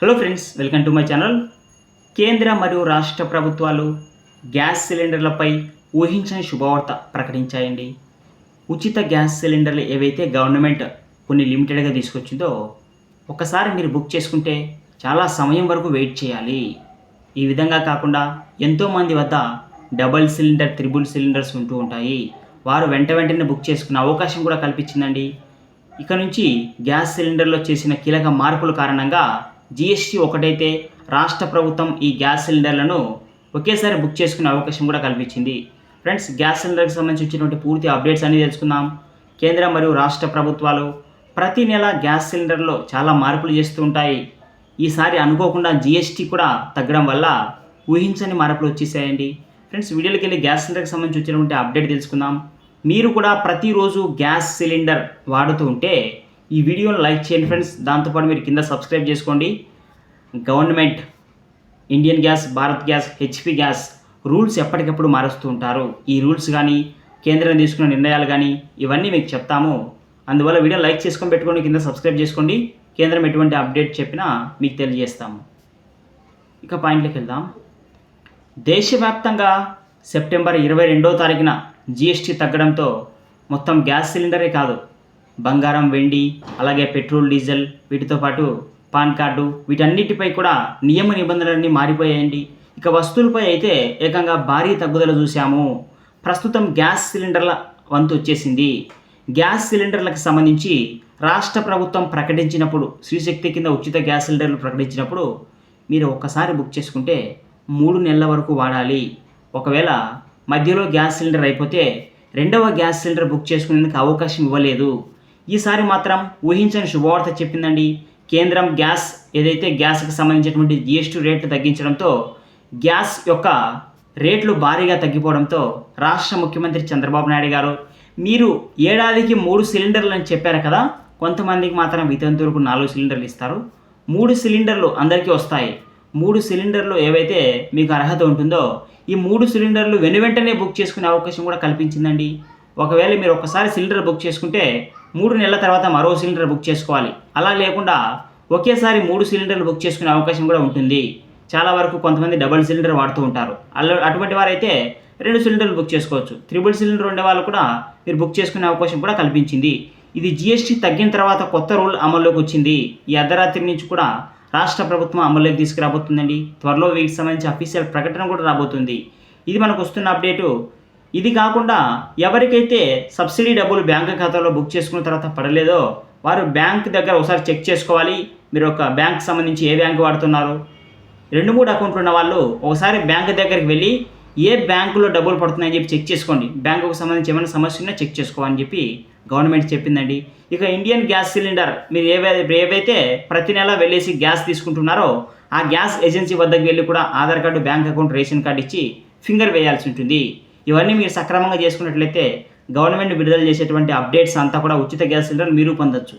Hello friends welcome to my channel కేంద్ర మరియు రాష్ట్ర ప్రభుత్వాలు గ్యాస్ సిలిండర్లపై ఊహించని శుభవార్త ప్రకటించాయండి. ఉచిత గ్యాస్ సిలిండర్లు ఏవైతే గవర్నమెంట్ కొన్ని లిమిటెడ్గా తీసుకొచ్చిందో ఒకసారి మీరు బుక్ చేసుకుంటే చాలా సమయం వరకు వెయిట్ చేయాలి. ఈ విధంగా కాకుండా ఎంతోమంది వద్ద డబల్ సిలిండర్ త్రిబుల్ సిలిండర్స్ ఉంటూ ఉంటాయి. వారు వెంట వెంటనే బుక్ చేసుకునే అవకాశం కూడా కల్పించిందండి. ఇక నుంచి గ్యాస్ సిలిండర్లో చేసిన కీలక మార్పుల కారణంగా జిఎస్టీ ఒకటైతే రాష్ట్ర ప్రభుత్వం ఈ గ్యాస్ సిలిండర్లను ఒకేసారి బుక్ చేసుకునే అవకాశం కూడా కల్పించింది. ఫ్రెండ్స్ గ్యాస్ సిలిండర్కి సంబంధించి వచ్చినటువంటి పూర్తి అప్డేట్స్ అన్ని తెలుసుకుందాం. కేంద్ర మరియు రాష్ట్ర ప్రభుత్వాలు ప్రతి నెల గ్యాస్ సిలిండర్లో చాలా మార్పులు చేస్తూ ఉంటాయి. ఈసారి అనుకోకుండా జిఎస్టీ కూడా తగ్గడం వల్ల ఊహించని మార్పులు వచ్చేసాయండి. ఫ్రెండ్స్ వీడియోకి వెళ్ళి గ్యాస్ సిలిండర్కి సంబంధించి వచ్చినటువంటి అప్డేట్ తెలుసుకుందాం. మీరు కూడా ప్రతిరోజు గ్యాస్ సిలిండర్ వాడుతూ ఉంటే ఈ వీడియోని లైక్ చేయండి ఫ్రెండ్స్. దాంతోపాటు మీరు కింద సబ్స్క్రైబ్ చేసుకోండి. Government Indian gas Bharat gas HP gas rules ఎప్పటికప్పుడు మారుస్తూ ఉంటారు. ఈ రూల్స్ కానీ కేంద్రం తీసుకున్న నిర్ణయాలు కానీ ఇవన్నీ మీకు చెప్తాము. అందువల్ల వీడియో లైక్ చేసుకొని పెట్టుకోండి కింద సబ్స్క్రైబ్ చేసుకోండి. కేంద్రం ఎటువంటి అప్డేట్ చెప్పినా మీకు తెలియజేస్తాము. ఇక పాయింట్లోకి వెళ్దాం. దేశవ్యాప్తంగా సెప్టెంబర్ ఇరవై రెండో తారీఖున జిఎస్టీ తగ్గడంతో మొత్తం గ్యాస్ సిలిండరే కాదు. బంగారం వెండి అలాగే పెట్రోల్ డీజిల్ వీటితో పాటు పాన్ కార్డు వీటన్నిటిపై కూడా నియమ నిబంధనలన్నీ మారిపోయాయండి. ఇక వస్తువులపై అయితే ఏకంగా భారీ తగ్గుదల చూశాము. ప్రస్తుతం గ్యాస్ సిలిండర్ల వంతు వచ్చేసింది. గ్యాస్ సిలిండర్లకు సంబంధించి రాష్ట్ర ప్రభుత్వం ప్రకటించినప్పుడు శ్రీశక్తి కింద ఉచిత గ్యాస్ సిలిండర్లు ప్రకటించినప్పుడు మీరు ఒక్కసారి బుక్ చేసుకుంటే మూడు నెలల వరకు వాడాలి. ఒకవేళ మధ్యలో గ్యాస్ సిలిండర్ అయిపోతే రెండవ గ్యాస్ సిలిండర్ బుక్ చేసుకునేందుకు అవకాశం ఇవ్వలేదు. ఈసారి మాత్రం ఊహించని శుభవార్త చెప్పిందండి. కేంద్రం గ్యాస్ ఏదైతే గ్యాస్కి సంబంధించినటువంటి జిఎస్టీ రేట్లు తగ్గించడంతో గ్యాస్ యొక్క రేట్లు భారీగా తగ్గిపోవడంతో రాష్ట్ర ముఖ్యమంత్రి చంద్రబాబు నాయుడు గారు మీరు ఏడాదికి మూడు సిలిండర్లు అని చెప్పారు కదా కొంతమందికి మాత్రం వితంతువులకు నాలుగు సిలిండర్లు ఇస్తారు. మూడు సిలిండర్లు అందరికీ వస్తాయి. మూడు సిలిండర్లు ఏవైతే మీకు అర్హత ఉంటుందో ఈ మూడు సిలిండర్లు వెను వెంటనే బుక్ చేసుకునే అవకాశం కూడా కల్పించిందండి. ఒకవేళ మీరు ఒకసారి సిలిండర్ బుక్ చేసుకుంటే మూడు నెలల తర్వాత మరో సిలిండర్ బుక్ చేసుకోవాలి. అలా లేకుండా ఒకేసారి మూడు సిలిండర్లు బుక్ చేసుకునే అవకాశం కూడా ఉంటుంది. చాలా వరకు కొంతమంది డబుల్ సిలిండర్ వాడుతూ ఉంటారు. అలా అటువంటి వారైతే రెండు సిలిండర్లు బుక్ చేసుకోవచ్చు. త్రిబుల్ సిలిండర్ ఉండే వాళ్ళు కూడా మీరు బుక్ చేసుకునే అవకాశం కూడా కల్పించింది. ఇది జిఎస్టీ తగ్గిన తర్వాత కొత్త రూల్ అమల్లోకి వచ్చింది. ఈ అర్ధరాత్రి నుంచి కూడా రాష్ట్ర ప్రభుత్వం అమల్లోకి తీసుకురాబోతుందండి. త్వరలో వీటికి సంబంధించి అఫీషియల్ ప్రకటన కూడా రాబోతుంది. ఇది మనకు వస్తున్న అప్డేటు ఇది కాకుండా ఎవరికైతే సబ్సిడీ డబ్బులు బ్యాంక్ ఖాతాలో బుక్ చేసుకున్న తర్వాత పడలేదో వారు బ్యాంక్ దగ్గర ఒకసారి చెక్ చేసుకోవాలి. మీరు ఒక బ్యాంక్ సంబంధించి ఏ బ్యాంక్ వాడుతున్నారు? రెండు మూడు అకౌంట్లు ఉన్న వాళ్ళు ఒకసారి బ్యాంక్ దగ్గరికి వెళ్ళి ఏ బ్యాంకులో డబ్బులు పడుతున్నాయని చెప్పి చెక్ చేసుకోండి. బ్యాంకుకు సంబంధించి ఏమైనా సమస్య ఉన్నా చెక్ చేసుకోవాలని చెప్పి గవర్నమెంట్ చెప్పిందండి. ఇక ఇండియన్ గ్యాస్ సిలిండర్ మీరు ఏవైతే ఏవైతే ప్రతి నెల వెళ్ళేసి గ్యాస్ తీసుకుంటున్నారో ఆ గ్యాస్ ఏజెన్సీ వద్దకు వెళ్ళి కూడా Aadhaar card bank account ration card ఇచ్చి ఫింగర్ వేయాల్సి ఉంటుంది. ఇవన్నీ మీరు సక్రమంగా చేసుకున్నట్లయితే గవర్నమెంట్ విడుదల చేసేటువంటి అప్డేట్స్ అంతా కూడా ఉచిత గ్యాస్ సిలిండర్ మీరు పొందొచ్చు.